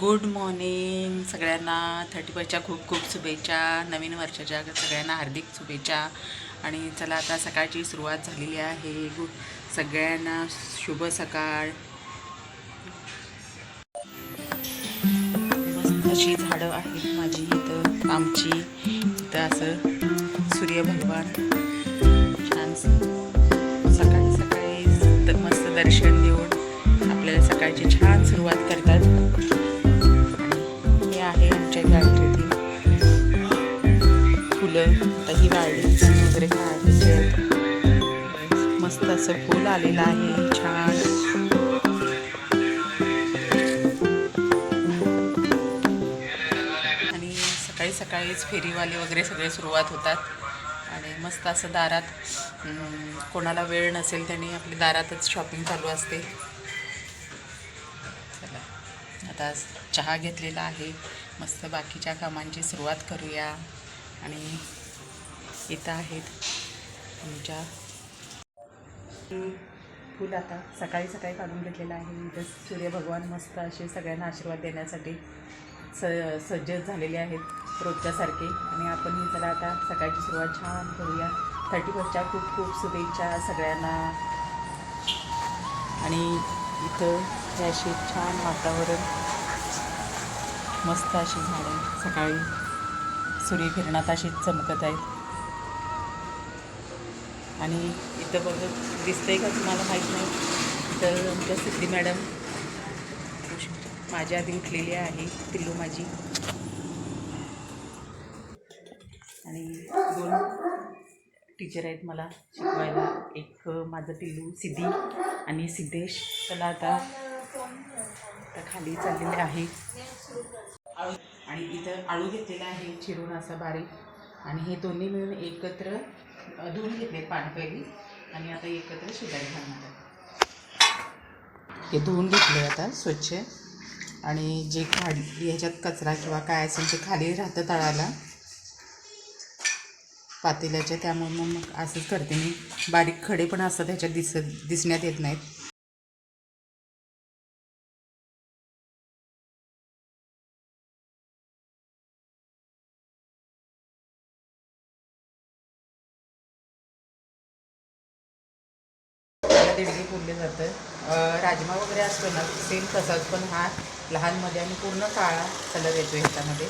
Good morning सगळ्यांना. Thirty फर्स्टच्या खूप खूप शुभेच्छा. नवीन वर्षाच्या सगळ्यांना हार्दिक शुभेच्छा. आणि चला आता सकाळची सुरुवात झालेली आहे. गु सगळ्यांना शुभ सकाळ. मस्त अशी झाडं आहेत माझी इथं आमची. इथं असं सूर्य भगवान छान सकाळी सकाळी मस्त दर्शन देऊन आपल्याला सकाळची छान सुरुवात मस्त असं फुल आलेलं आहे छान. आणि सकाळी सकाळीच फेरीवाले वगैरे सगळे सुरुवात होतात. आणि मस्त असं दारात कोणाला वेळ नसेल त्याने आपली दारातच शॉपिंग चालू असते. चला आता चहा घेतलेला आहे. मस्त बाकीच्या कामांची सुरुवात करूया. आणि इथं आहेत आमच्या फुल आता सकाळी सकाळी काढून घेतलेलं आहे. इथं सूर्यभगवान मस्त असे सगळ्यांना आशीर्वाद देण्यासाठी स सज्ज झालेले आहेत रोजच्यासारखे आणि आपण ही चला आता सकाळची सुरुवात छान करूया. थर्टी फर्स्टच्या खूप खूप शुभेच्छा सगळ्यांना. आणि इथं हे अशी छान वातावरण मस्त अशी झाडं. सकाळी सूर्यकिरणात अशी चमकत आहेत. आणि इथं बघत दिसतंय का तुम्हाला माहीत नाही तर आमच्या सिद्धी मॅडम माझ्या आधी उठलेली आहे पिल्लू माझी. आणि दोन टीचर आहेत मला शिकवायला. एक माझं पिल्लू सिद्धी आणि सिद्धेश. त्याला आता आता खाली चाललेले आहे. आळू आणि इथं आळू घेतलेला आहे चिरून असा बारीक. आणि हे दोन्ही मिळून एकत्र धुवून घेतले पाणी पहिली आणि आता एकत्र शिजायला घालणार आहे. हे धुवून घेतले आता स्वच्छ. आणि जे खाली ह्याच्यात कचरा किंवा काय असेल ते खाली राहतं तळाला. पातेल्याच्या त्यामुळे मग मग असंच करते मी. बारीक खडे पण असतात ह्याच्यात दिसत दिसण्यात येत नाहीत. त्याला दिडगी जातं राजमा वगैरे असतो ना सेम तसाच पण हा लहानमध्ये आणि पूर्ण काळा कलर येतो ह्याच्यामध्ये.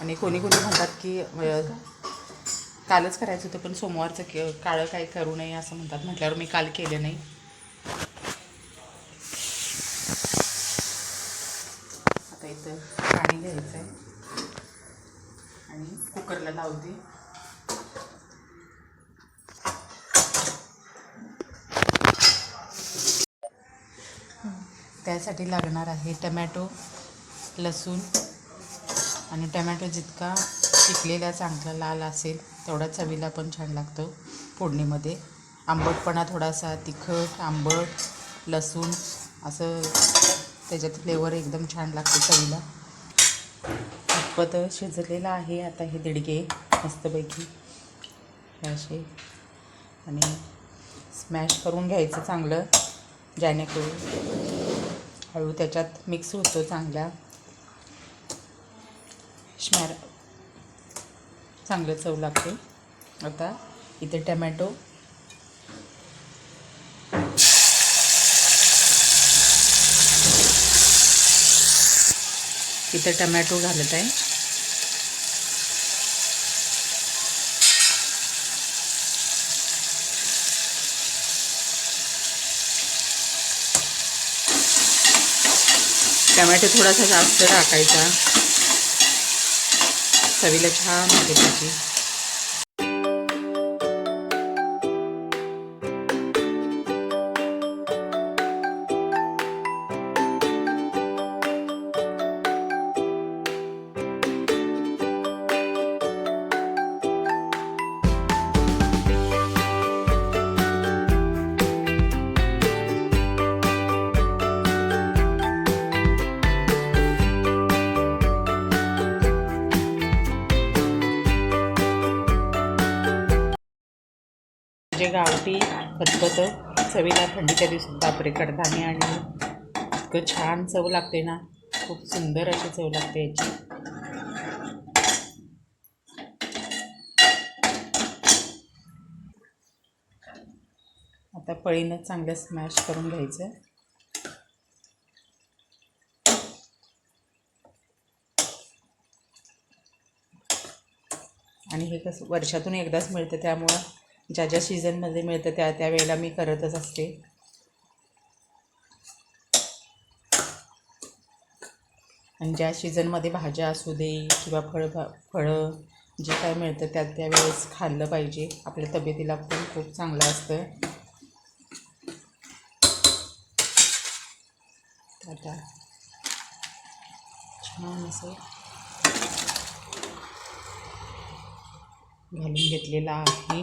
आणि कोणी कोणी म्हणतात की कालच करायचं होतं पण सोमवारचं के काळं काही करू नये असं म्हणतात. म्हटल्यावर मी काल केलं नाही. आता इथं पाणी घ्यायचं आहे आणि कुकरला लावते. त्यासाठी लागणार आहे टमॅटो लसूण आणि टमॅटो जितका पिकलेला चांगला लाल असेल तेवढा चवीला पण छान लागतो फोडणीमध्ये. आंबटपणा थोडासा तिखट आंबट लसूण असं त्याच्यात फ्लेवर एकदम छान लागतो चवीला. पत शिजलेलं आहे आता हे दिडगे मस्तपैकी हे असे आणि स्मॅश करून घ्यायचं चांगलं जेणेकरून हळू त्याच्यात मिक्स होतो चांगला स्मॅर चांगलं चव लागते. आता इथे टमॅटो. इथे टमॅटो घालत आहे. टमॅटो थोडासा जास्त टाकायचा. चवीला छान होते त्याची. म्हणजे गावठी खतखत चवीला थंडीच्या दिवसात बापरे कडधान्य आणि इतकं छान चव लागते ना. खूप सुंदर अशी चव लागते याची. आता पळीनं चांगलं स्मॅश करून घ्यायचं. आणि हे कसं वर्षातून एकदाच मिळतं त्यामुळं ज्या ज्या सीझनमध्ये मिळतं त्या त्या वेळेला मी करतच असते. आणि ज्या सीझनमध्ये भाज्या असू दे किंवा फळ फळं जे काय मिळतं त्या त्यावेळेस खाल्लं पाहिजे. आपल्या तब्येतीला पण खूप चांगलं असतं. आता छान असं घालून घेतलेला आहे.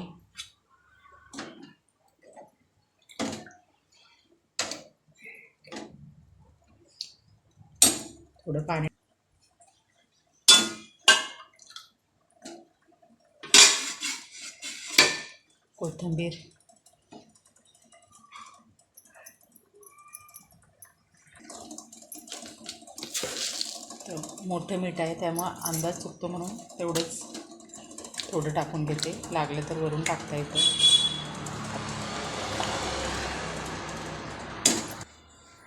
थोडं पाणी. कोथिंबीर. मोठं मीठ आहे त्यामुळं अंदाज चुकतो म्हणून तेवढंच थोडं टाकून घेते. लागलं तर वरून टाकता येतं.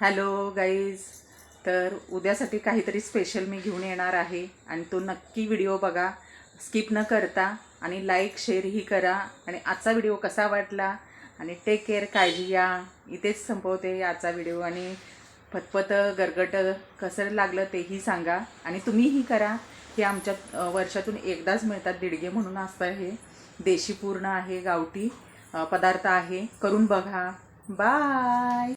Hello guys. तर उद्यासाठी काहीतरी स्पेशल मी घेऊन येणार आहे. आणि तो नक्की व्हिडिओ बघा. स्किप न करता. आणि लाईक शेअरही करा. आणि आजचा व्हिडिओ कसा वाटला? आणि टेक केअर काळजी घ्या. इथेच संपवते आजचा व्हिडिओ आणि फतफत गरगट कसं लागलं तेही सांगा. आणि तुम्हीही करा. हे आमच्या वर्षातून एकदाच मिळतात दिडगे म्हणून असतं हे. देशी पूर्ण आहे गावठी पदार्थ आहे. करून बघा. बाय